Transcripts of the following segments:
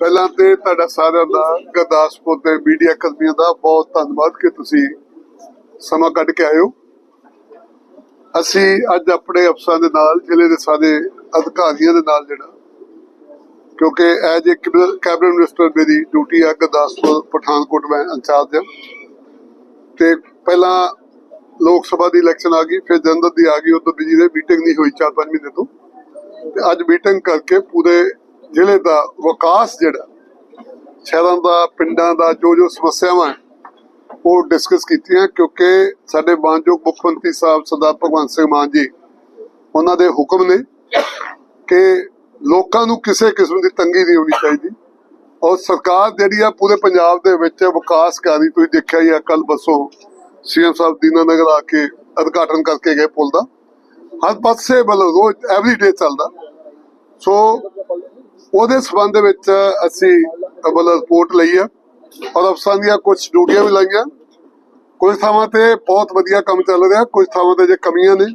ਪਹਿਲਾਂ ਤੇ ਤੁਹਾਡਾ ਸਾਰਿਆਂ ਦਾ, ਗੁਰਦਾਸਪੁਰ ਦੇ ਮੀਡੀਆ ਕਰਮੀਆਂ ਦਾ ਬਹੁਤ ਧੰਨਵਾਦ ਕਿ ਤੁਸੀਂ ਸਮਾਂ ਕੱਢ ਕੇ ਆਏ ਹੋ। ਅਸੀਂ ਅੱਜ ਆਪਣੇ ਅਫਸਰਾਂ ਦੇ ਨਾਲ, ਜ਼ਿਲ੍ਹੇ ਦੇ ਸਾਰੇ ਅਧਿਕਾਰੀਆਂ ਦੇ ਨਾਲ ਜਿਹੜਾ, ਕਿਉਂਕਿ ਐਜ ਏ ਕੈਬਨਿਟ ਮਿਨਿਸਟਰ ਮੇਰੀ ਡਿਊਟੀ ਆ ਗੁਰਦਾਸਪੁਰ, ਪਠਾਨਕੋਟ ਮੈਂ ਇੰਚਾਰਜ ਹਾਂ। ਤੇ ਪਹਿਲਾਂ ਲੋਕ ਸਭਾ ਦੀ ਇਲੈਕਸ਼ਨ ਆ ਗਈ, ਫਿਰ ਜਨਰਲ ਦੀ ਆ ਗਈ, ਉਦੋਂ ਬਿਜ਼ੀ ਦੇ ਮੀਟਿੰਗ ਨਹੀਂ ਹੋਈ 4-5 ਮਹੀਨੇ ਤੋਂ। ਤੇ ਅੱਜ ਮੀਟਿੰਗ ਕਰਕੇ ਪੂਰੇ ਜ਼ਿਲ੍ਹੇ ਦਾ ਵਿਕਾਸ ਜਿਹੜਾ, ਸ਼ਹਿਰਾਂ ਦਾ, ਪਿੰਡਾਂ ਦਾ ਜੋ ਜੋ ਸਮੱਸਿਆਵਾਂ ਉਹ ਡਿਸਕਸ ਕੀਤੀਆਂ ਕਿਉਂਕਿ ਸਾਡੇ ਮਾਨਯੋਗ ਮੁੱਖ ਮੰਤਰੀ ਸਾਹਿਬ ਸਰਦਾਰ ਭਗਵੰਤ ਸਿੰਘ ਮਾਨ ਜੀ, ਉਹਨਾਂ ਦੇ ਹੁਕਮ ਨੇ ਕਿ ਲੋਕਾਂ ਨੂੰ ਕਿਸੇ ਕਿਸਮ ਦੀ ਤੰਗੀ ਨਹੀਂ ਹੋਣੀ ਚਾਹੀਦੀ ਔਰ ਸਰਕਾਰ ਜਿਹੜੀ ਆ ਪੂਰੇ ਪੰਜਾਬ ਦੇ ਵਿੱਚ ਵਿਕਾਸ ਕਰ ਰਹੀ ਤੁਸੀਂ ਦੇਖਿਆ ਹੀ ਆ ਕੱਲ ਬਸੋਂ ਸੀਐਮ ਸਾਹਿਬ ਦੀਨਾਨਗਰ ਆ ਕੇ ਉਦਘਾਟਨ ਕਰਕੇ ਗਏ ਪੁਲ ਦਾ, ਹਰ ਪਾਸੇ ਮਤਲਬ ਰੋਜ਼ ਐਵਰੀ ਡੇ ਚੱਲਦਾ। ਸੋ ਉਹਦੇ ਸਬੰਧ ਦੇ ਵਿੱਚ ਅਸੀਂ, ਮਤਲਬ ਰਿਪੋਰਟ ਲਈ ਆ ਔਰ ਅਫਸਰਾਂ ਦੀਆਂ ਕੁਝ ਡਿਊਟੀਆਂ ਵੀ ਲਾਈਆਂ। ਕੁਝ ਥਾਵਾਂ ਤੇ ਬਹੁਤ ਵਧੀਆ ਕੰਮ ਚੱਲ ਰਿਹਾ। ਕੁਝ ਥਾਵਾਂ ਤੇ ਜੇ ਕਮੀਆਂ ਨੇ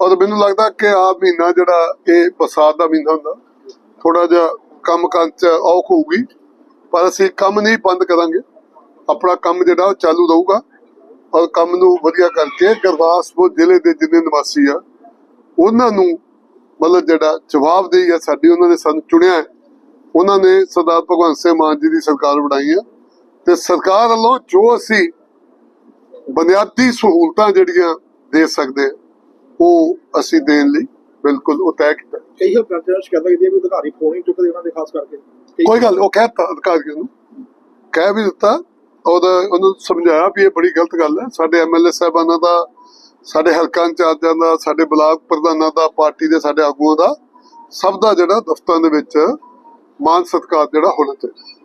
ਔਰ ਮੈਨੂੰ ਲੱਗਦਾ ਕਿ ਆ ਮਹੀਨਾ ਜਿਹੜਾ ਇਹ ਬਰਸਾਤ ਦਾ ਮਹੀਨਾ ਹੁੰਦਾ ਥੋੜਾ ਜਿਹਾ ਕੰਮ ਕਾਂ ਚ ਔਖ ਹੋਊਗੀ। ਪਰ ਅਸੀਂ ਕੰਮ ਨਹੀਂ ਬੰਦ ਕਰਾਂਗੇ। ਆਪਣਾ ਕੰਮ ਜਿਹੜਾ ਉਹ ਚਾਲੂ ਰਹੂਗਾ। ਔਰ ਕੰਮ ਨੂੰ ਵਧੀਆ ਕਰਕੇ ਗੁਰਦਾਸਪੁਰ ਜ਼ਿਲ੍ਹੇ ਦੇ ਜਿੰਨੇ ਨਿਵਾਸੀ ਆ, ਉਹਨਾਂ ਨੂੰ ਮਤਲਬ ਜਿਹੜਾ ਜਵਾਬਦੇਹੀ ਆ ਸਾਡੀ ਉਹਨਾਂ ਨੇ ਸਾਨੂੰ ਚੁਣਿਆ ਹੈ। ਉਹਨਾਂ ਨੇ ਸਰਦਾਰ ਭਗਵੰਤ ਸਿੰਘ ਮਾਨ ਜੀ ਦੀ ਸਰਕਾਰ ਬਣਾਈ ਆ। ਤੇ ਸਰਕਾਰ ਵੱਲੋਂ ਜੋ ਅਸੀਂ ਬੁਨਿਆਦੀ ਸਹੂਲਤਾਂ ਜਿਹੜੀਆਂ ਦੇ ਸਕਦੇ ਹਾਂ, ਉਹ ਅਸੀਂ ਦੇਣ ਲਈ ਬਿਲਕੁਲ ਉਹ ਤੈਅ ਕੀਤਾ। ਕਈ ਹਲਕਿਆਂ ਸ਼ਿਕਾਇਤਾਂ ਕੀਤੀਆਂ ਵੀ ਅਧਿਕਾਰੀ ਫੋਨ ਚੁੱਕਦੇ ਉਹਨਾਂ ਦੇ ਖਾਸ ਕਰਕੇ। ਕਈ- ਗੱਲ ਉਹ ਕਹਿਤਾ ਅਧਿਕਾਰੀਆਂ ਨੂੰ। ਕਹਿ ਵੀ ਦਿੱਤਾ। ਉਹਦਾ ਉਹਨੂੰ ਸਮਝਾਇਆ ਵੀ ਇਹ ਬੜੀ ਗਲਤ ਗੱਲ ਹੈ। ਸਾਡੇ ਐਮਐਲਏ ਸਾਹਿਬਾਨਾਂ ਦਾ ਸਾਡੇ ਹਲਕਾਂ ਚਾਰਜਾਂ ਦਾ ਸਾਡੇ ਬਲਾਕ ਪ੍ਰਧਾਨਾਂ ਦਾ ਪਾਰਟੀ ਦੇ ਸਾਡੇ ਆਗੂਆਂ ਦਾ ਸਭ ਦਾ ਜਿਹੜਾ ਦਫ਼ਤਰਾਂ ਦੇ ਵਿੱਚ ਮਾਨ ਸਤਕਾਰ ਜਿਹੜਾ ਹੋਣਾ ਚਾਹੀਦਾ।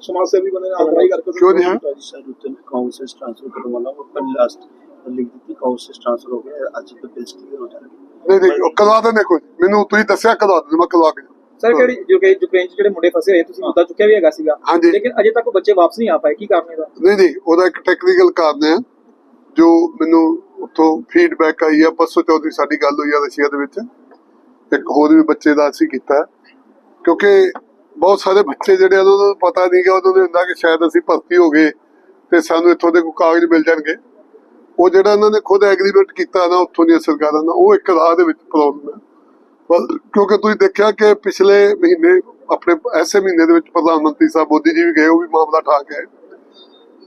ਸਮਾਜ ਸੇਵੀ ਬੰਦੇ ਨਾਲ ਅਗਵਾਈ ਕਰਕੇ ਕਿਉਂ ਹੈ? ਸਰ? ਉੱਤੇ ਕਾਉਂਸਲ ਟ੍ਰਾਂਸਫਰ ਕਰਵਾਉਣਾ ਉਹ ਪਰ ਲਾਸਟ ਲਿਖ ਕਾਉਂਸਲ ਟ੍ਰਾਂਸਫਰ ਹੋ ਗਿਆ ਅੱਜ ਤੱਕ ਬਿਲਸ ਕਲੀਅਰ ਹੋ ਜਾਣਗੇ। ਨਹੀਂ ਨਹੀਂ ਕਲਾ ਦੇ ਨੇ ਕੋਈ ਮੈਨੂੰ ਤੁਸੀਂ ਦੱਸਿਆ ਕਲਾ ਦੇ ਮੈਂ ਕਲਾ ਕੇ ਸਰ ਕਿਹੜੀ ਯੂਕਰੇਨ ਚ ਜਿਹੜੇ ਮੁੰਡੇ ਫਸੇ ਹੋਏ? ਤੁਸੀਂ ਮੁੱਦਾ ਚੁੱਕਿਆ ਵੀ ਹੈਗਾ ਸੀਗਾ। ਲੇਕਿਨ ਅਜੇ ਤੱਕ ਬੱਚੇ ਵਾਪਸ ਨਹੀਂ ਆ ਪਾਏ। ਕੀ ਕਾਰਨ ਇਹਦਾ? ਨਹੀਂ ਨਹੀਂ ਉਹਦਾ ਇੱਕ ਟੈਕਨੀਕਲ ਕਾਰਨ ਹੈ ਜੋ ਮੈਨੂੰ ਉੱਥੋਂ ਫੀਡਬੈਕ ਆਈ ਹੈ ਪਰਸੋਂ ਚੌਧਰੀ ਸਾਡੀ ਗੱਲ ਹੋਈ ਆ ਰਸ਼ੀਆ ਦੇ ਵਿੱਚ। ਇੱਕ ਹੋਰ ਵੀ ਬੱਚੇ ਦਾ ਅਸੀਂ ਕੀਤਾ ਕਿਉਂਕਿ ਬਹੁਤ ਸਾਰੇ ਬੱਚੇ ਜਿਹੜੇ ਉਹਨਾਂ ਨੂੰ ਪਤਾ ਨਹੀਂ ਕਿ ਉਹਨਾਂ ਨੂੰ ਹੁੰਦਾ ਕਿ ਸ਼ਾਇਦ ਅਸੀਂ ਭਰਤੀ ਹੋ ਗਏ ਤੇ ਸਾਨੂੰ ਇੱਥੋਂ ਦੇ ਕੋਈ ਕਾਗਜ਼ ਮਿਲ ਜਾਣਗੇ। ਉਹ ਜਿਹੜਾ ਇਹਨਾਂ ਨੇ ਖੁਦ ਐਗਰੀਮੈਂਟ ਕੀਤਾ ਨਾ ਉੱਥੋਂ ਦੀਆਂ ਸਰਕਾਰਾਂ ਨਾਲ ਉਹ ਇੱਕ ਰਾਹ ਦੇ ਵਿੱਚ ਪ੍ਰੋਬਲਮ ਹੈ। ਕਿਉਂਕਿ ਤੁਸੀਂ ਦੇਖਿਆ ਕਿ ਪਿਛਲੇ ਮਹੀਨੇ ਆਪਣੇ ਐਸੇ ਮਹੀਨੇ ਦੇ ਵਿੱਚ ਪ੍ਰਧਾਨ ਮੰਤਰੀ ਸਾਹਿਬ ਮੋਦੀ ਜੀ ਵੀ ਗਏ ਉਹ ਵੀ ਮਾਮਲਾ ਠਾ ਕੇ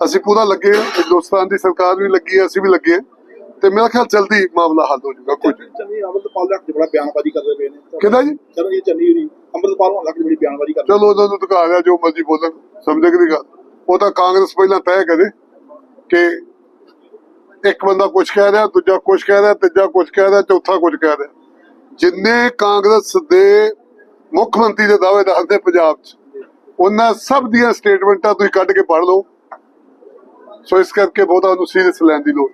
ਅਸੀਂ ਪੂਰਾ ਲੱਗੇ ਹਾਂ ਹਿੰਦੁਸਤਾਨ ਦੀ ਸਰਕਾਰ ਵੀ ਲੱਗੀ ਹੈ ਅਸੀਂ ਵੀ ਲੱਗੇ। ਤੇ ਮੇਰਾ ਖਿਆਲ ਜਲਦੀ ਮਾਮਲਾ ਹੱਲ ਹੋ ਜਾਊਗਾ ਕੁਝ ਚੰਨੀ ਹੱਥ 'ਚ ਬੜਾ ਬਿਆਨਬਾਜ਼ੀ ਕਰਦੇ ਪਏ ਨੇ। ਕਿਹਦਾ ਜੀ? ਚਲੋ ਇਹ ਚੰਨੀ ਨੂੰ ਹੱਥ 'ਚ ਬੜੀ ਬਿਆਨਬਾਜ਼ੀ ਕਰਦੇ ਚਲੋ ਉਹਨਾਂ ਨੂੰ ਦੁਕਾ ਲਿਆ ਜੋ ਮਰਜ਼ੀ ਬੋਲਣ ਸਮਝੇ ਕਿ ਦੀ ਗੱਲ। ਉਹ ਤਾਂ ਕਾਂਗਰਸ ਪਹਿਲਾਂ ਤੈਅ ਕਰੇ ਕਿ ਇੱਕ ਬੰਦਾ ਕੁਝ ਕਹਿ ਰਿਹਾ, ਦੂਜਾ ਕੁਝ ਕਹਿ ਰਿਹਾ, ਤੀਜਾ ਕੁਝ ਕਹਿ ਰਿਹਾ, ਚੌਥਾ ਕੁਝ ਕਹਿ ਰਿਹਾ। ਜਿੰਨੇ ਕਾਂਗਰਸ ਦੇ ਮੁੱਖ ਮੰਤਰੀ ਦੇ ਦਾਅਵੇ ਦੱਸਦੇ ਪੰਜਾਬ 'ਚ, ਉਹਨਾਂ ਸਭ ਦੀਆਂ ਸਟੇਟਮੈਂਟਾਂ ਤੁਸੀਂ ਕੱਢ ਕੇ ਪੜ੍ਹ ਲਓ। ਸੋ ਇਸ ਕਰਕੇ ਬਹੁਤਾ ਉਹਨੂੰ ਸੀਰੀਅਸ ਲੈਣ ਦੀ ਲੋੜ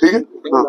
ਠੀਕ ਹੈ? ਹਾਂ।